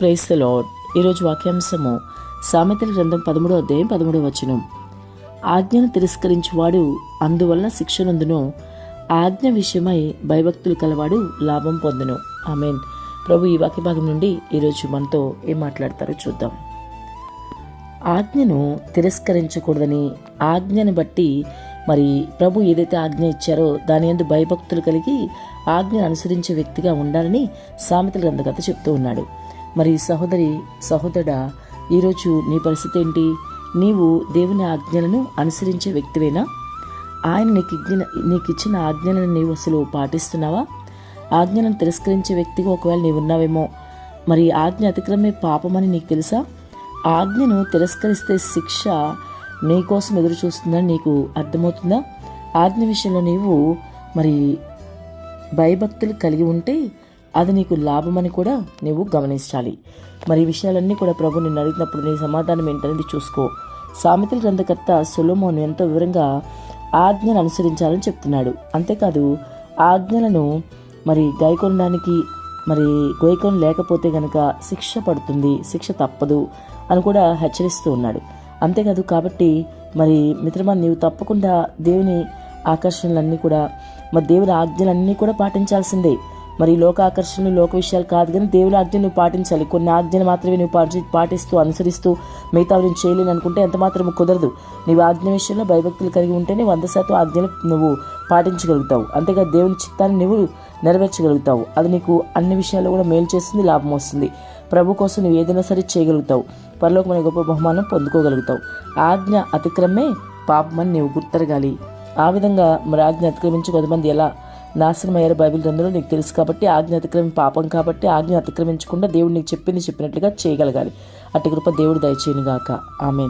Price the lord ఈరోజు వాక్యాంశము సామెతల గ్రంథం పదమూడో అధ్యాయం పదమూడవ వచనం. ఆజ్ఞను తిరస్కరించువాడు అందువలన శిక్షనందును ఆజ్ఞ విషయమై భయభక్తులు కలవాడు లాభం పొందును. మీన్ ప్రభు ఈ వాక్య భాగం నుండి ఈరోజు మనతో ఏం మాట్లాడతారో చూద్దాం. ఆజ్ఞను తిరస్కరించకూడదని ఆజ్ఞను బట్టి మరి ప్రభు ఏదైతే ఆజ్ఞ ఇచ్చారో దాని ఎందు భయభక్తులు కలిగి ఆజ్ఞను అనుసరించే వ్యక్తిగా ఉండాలని సామెతల గ్రంథకథ చెప్తూ ఉన్నాడు. మరి సహోదరి సహోదరుడా ఈరోజు నీ పరిస్థితి ఏంటి? నీవు దేవుని ఆజ్ఞలను అనుసరించే వ్యక్తివేనా? ఆయన నీకు నీకు ఇచ్చిన ఆజ్ఞలను నీవు అసలు పాటిస్తున్నావా? ఆజ్ఞలను తిరస్కరించే వ్యక్తిగా ఒకవేళ నీవు ఉన్నావేమో మరి ఆజ్ఞ అతిక్రమే పాపమని నీకు తెలుసా? ఆజ్ఞను తిరస్కరిస్తే శిక్ష నీ కోసం ఎదురు చూస్తుందని నీకు అర్థమవుతుందా? ఆజ్ఞ విషయంలో నీవు మరి భయభక్తులు కలిగి ఉంటే అది నీకు లాభమని కూడా నీవు గమనించాలి. మరి ఈ విషయాలన్నీ కూడా ప్రభు నిన్ను అడిగినప్పుడు నీ సమాధానం ఏంటనేది చూసుకో. సామెతల గ్రంథకర్త సులోమోను ఎంతో వివరంగా ఆజ్ఞను అనుసరించాలని చెప్తున్నాడు. అంతేకాదు ఆజ్ఞలను మరి గైకొనడానికి మరి గైకొని లేకపోతే గనక శిక్ష పడుతుంది శిక్ష తప్పదు అని కూడా హెచ్చరిస్తూ ఉన్నాడు. అంతేకాదు కాబట్టి మరి మిత్రమా నీవు తప్పకుండా దేవుని ఆకర్షణలన్నీ కూడా మరి దేవుని ఆజ్ఞలన్నీ కూడా పాటించాల్సిందే. మరి లోక ఆకర్షణలు లోక విషయాలు కాదు కానీ దేవుని ఆజ్ఞ నువ్వు పాటించాలి. కొన్ని ఆజ్ఞలు మాత్రమే నువ్వు పాటి పాటిస్తూ అనుసరిస్తూ మిగతా నేను చేయలేను అనుకుంటే ఎంత మాత్రం కుదరదు. నీవు ఆజ్ఞ విషయంలో భయభక్తులు కలిగి ఉంటేనే వంద శాతం ఆజ్ఞలు నువ్వు పాటించగలుగుతావు. అంతేగా దేవుని చిత్తాన్ని నువ్వు నెరవేర్చగలుగుతావు. అది నీకు అన్ని విషయాల్లో కూడా మేలు చేస్తుంది లాభం వస్తుంది. ప్రభు కోసం నువ్వు ఏదైనా సరే చేయగలుగుతావు. పరలోకమైన గొప్ప బహుమానం పొందుకోగలుగుతావు. ఆజ్ఞ అతిక్రమే పాపమని నీవు గుర్తెరగాలి. ఆ విధంగా మరి ఆజ్ఞ అతిక్రమించి కొంతమంది ఎలా నాశనమయ్యారు బైబిల్ గ్రంథంలో నీకు తెలుసు కాబట్టి ఆజ్ఞ అతిక్రమి పాపం కాబట్టి ఆజ్ఞ అతిక్రమించకుండా దేవుడు నీకు చెప్పింది చెప్పినట్లుగా చేయగలగాలి. అట్టి కృప దేవుడు దయచేయను గాక ఆమె